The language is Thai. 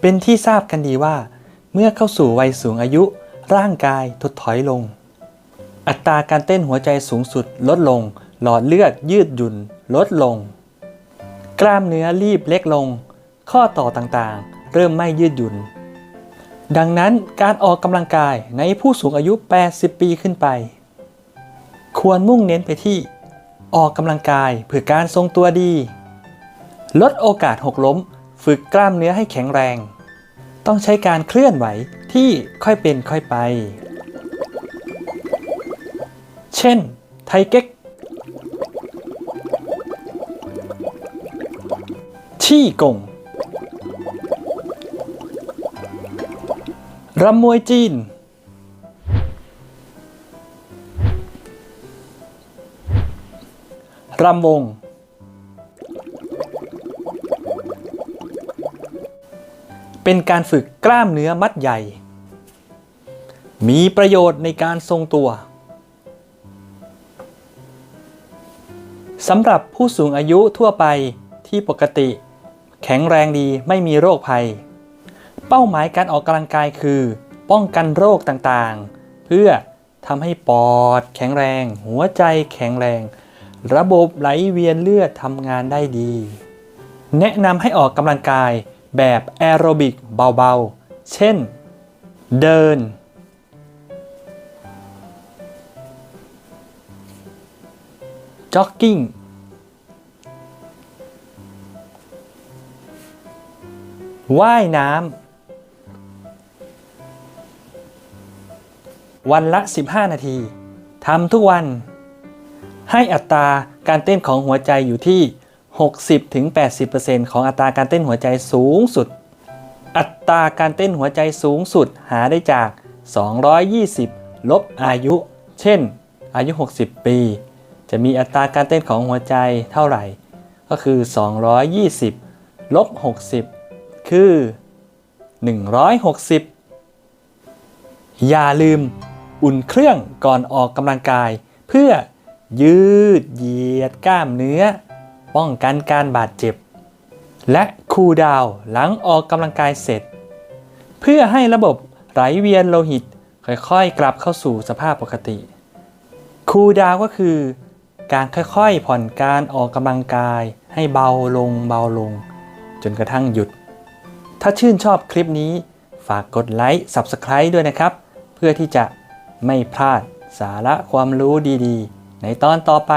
เป็นที่ทราบกันดีว่า เมื่อเข้าสู่วัยสูงอายุ ร่างกายถดถอยลง อัตราการเต้นหัวใจสูงสุดลดลง หลอดเลือดยืดหยุ่นลดลง กล้ามเนื้อรีบเล็กลง ข้อต่อต่างๆ เริ่มไม่ยืดหยุ่น ดังนั้นการออกกำลังกายในผู้สูงอายุ 80 ปีขึ้นไป ควรมุ่งเน้นไปที่ ออกกำลังกายเพื่อการทรงตัวดี ลดโอกาสหกล้ม ฝึกกล้ามเนื้อให้แข็งแรง ต้องใช้การเคลื่อนไหวที่ค่อยเป็นค่อยไป เช่น ไทเก๊กชี่กงรำมวยจีน รำวง เป็นการฝึกกล้ามเนื้อมัดใหญ่ มีประโยชน์ในการทรงตัวสำหรับผู้สูงอายุทั่วไปที่ปกติ แข็งแรงดีไม่มีโรคภัย เป้าหมายการออกกำลังกายคือ ป้องกันโรคต่างๆ เพื่อทำให้ปอดแข็งแรง หัวใจแข็งแรง ระบบไหลเวียนเลือดทำงานได้ดี แนะนำให้ออกกำลังกายแบบแอโรบิกเบาๆ เช่น เดิน จ็อกกิ้ง ว่ายน้ำ วันละ 15 นาที ทำทุกวัน ให้อัตราการเต้นของหัวใจอยู่ที่ 60-80%ของอัตราการเต้นหัวใจสูงสุด อัตราการเต้นหัวใจสูงสุดหาได้จาก 220 ลบอายุ เช่น อายุ 60 ปี จะมีอัตราการเต้นของหัวใจเท่าไหร่ ก็คือ 220 ลบ 60 คือ 160 อย่าลืมอุ่นเครื่องก่อนออกกำลังกายเพื่อ ยืดเหยียดกล้ามเนื้อ ป้องกันการบาดเจ็บ และคูลดาวหลังออกกำลังกายเสร็จ เพื่อให้ระบบไหลเวียนโลหิตค่อยๆ กลับเข้าสู่สภาพปกติ คูลดาวก็คือ การค่อยๆ ผ่อนการออกกำลังกาย ให้เบาลงเบาลง จนกระทั่งหยุด ถ้าชื่นชอบคลิปนี้ ฝากกดไลค์ Subscribe ด้วยนะครับ เพื่อที่จะไม่พลาดสาระความรู้ดีๆ ในตอนต่อไป